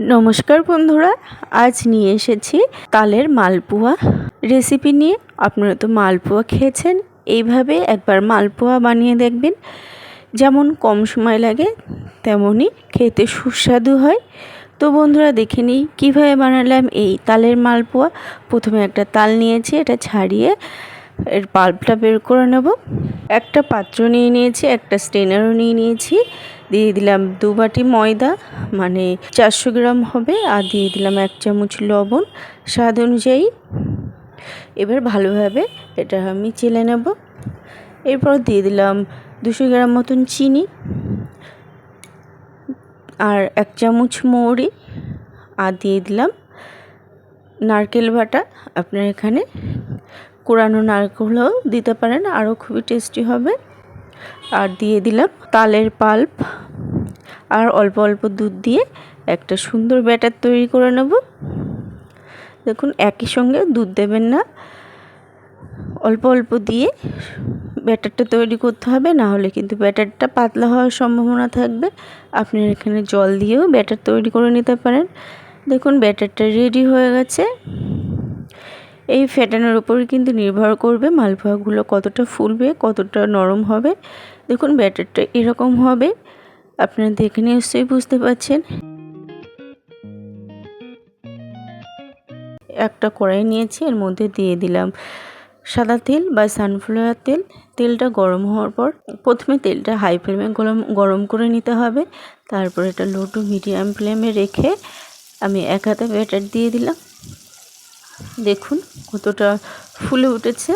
নমস্কার বন্ধুরা, আজ নিয়ে এসেছি তালের মালপোয়া রেসিপি নিয়ে। আপনারা তো মালপোয়া খেয়েছেন, এইভাবে একবার মালপোয়া বানিয়ে দেখবেন। যেমন কম সময় লাগে, তেমনই খেতে সুস্বাদু হয়। তো বন্ধুরা, দেখে নিই, কীভাবে বানালাম এই তালের মালপোয়া। প্রথমে একটা তাল নিয়েছি, এটা ছাড়িয়ে এর পাল্পটা বের করে নেব। একটা পাত্র নিয়ে নিয়েছি, একটা স্টেনারও নিয়ে নিয়েছি। দিয়ে দিলাম দু বাটি ময়দা মানে চারশো গ্রাম হবে। আর দিয়ে দিলাম এক চামচ লবণ, স্বাদ অনুযায়ী। এবার ভালোভাবে এটা আমি চেলে নেব। এরপর দিয়ে দিলাম দুশো গ্রাম মতন চিনি আর এক চামচ মৌরি। আর দিয়ে দিলাম নারকেল বাটা। আপনার এখানে কোরানো নারকেলও দিতে পারেন, আরও খুবই টেস্টি হবে। আর দিয়ে দিলাম তালের পাল্প। আর অল্প অল্প দুধ দিয়ে একটা সুন্দর ব্যাটার তৈরি করে নেব। দেখুন, একই সঙ্গে দুধ দেবেন না। অল্প অল্প দিয়ে ব্যাটারটা তৈরি করতে হবে, না হলে কিন্তু ব্যাটারটা পাতলা হওয়ার সম্ভাবনা থাকবে। আপনি এখানে জল দিয়েও ব্যাটার তৈরি করে নিতে পারেন। দেখুন, ব্যাটারটা রেডি হয়ে গেছে। এই ফ্যাটানোর উপরে কিন্তু নির্ভর করবে মালপোয়াগুলো কতটা ফুলবে, কতটা নরম হবে। দেখুন, ব্যাটারটা এরকম হবে। আপনারা দেখে নিশ্চয়ই বুঝতে পারছেন। একটা কড়াই নিয়েছি, এর মধ্যে দিয়ে দিলাম সাদা তেল বা সানফ্লাওয়ার তেল। তেলটা গরম হওয়ার পর প্রথমে তেলটা হাই ফ্লেমে গরম গরম করে নিতে হবে। তারপর এটা লো টু মিডিয়াম ফ্লেমে রেখে আমি এক হাতে ব্যাটার দিয়ে দিলাম। দেখুন কতটা ফুলে উঠেছে।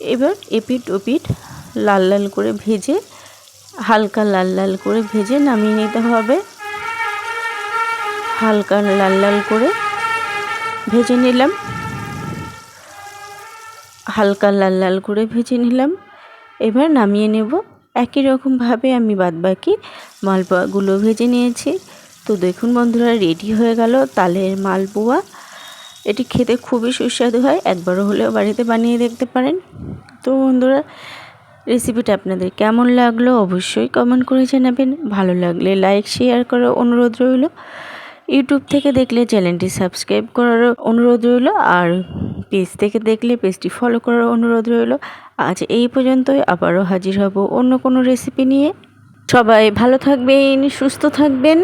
এবার এপিট ওপিট লাল লাল করে ভেজে, হালকা লাল লাল করে ভেজে নামিয়ে নিতে হবে। হালকা লাল লাল করে ভেজে নিলাম। হালকা লাল লাল করে ভেজে নিলাম। এবার নামিয়ে নেব। একই রকমভাবে আমি বাদবাকি মালপোয়াগুলো ভেজে নিয়েছি। তো দেখুন বন্ধুরা, রেডি হয়ে গেল তালের মালপোয়া। এটি খেতে খুবই সুস্বাদু হয়। একবারও হলেও বাড়িতে বানিয়ে দেখতে পারেন। তো বন্ধুরা, রেসিপিটা আপনাদের কেমন লাগল অবশ্যই কমেন্ট করে জানাবেন। ভালো লাগলে লাইক শেয়ার করার অনুরোধ রইল। ইউটিউব থেকে দেখলে চ্যানেলটি সাবস্ক্রাইব করার অনুরোধ রইল। আর পেজ থেকে দেখলে পেজটি ফলো করার অনুরোধ রইল। আজ এই পর্যন্তই, আবারও হাজির হব অন্য কোনো রেসিপি নিয়ে। সবাই ভালো থাকবেন, সুস্থ থাকবেন।